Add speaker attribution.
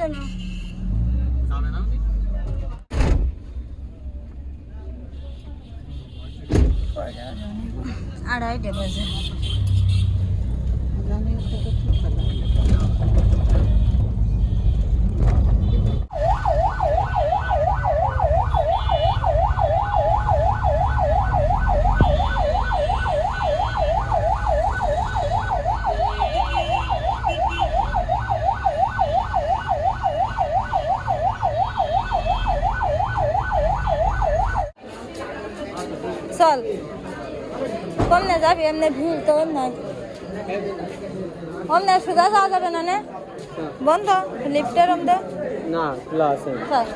Speaker 1: জন্য আড়াইটে বাজে। চল। কমনে যাবি এমনি ভিড় তো নাই। অমনে সোজা যাওয়া যাবে না বন্ধ লিফটের অমদে
Speaker 2: না খোলা আছে।
Speaker 1: চল।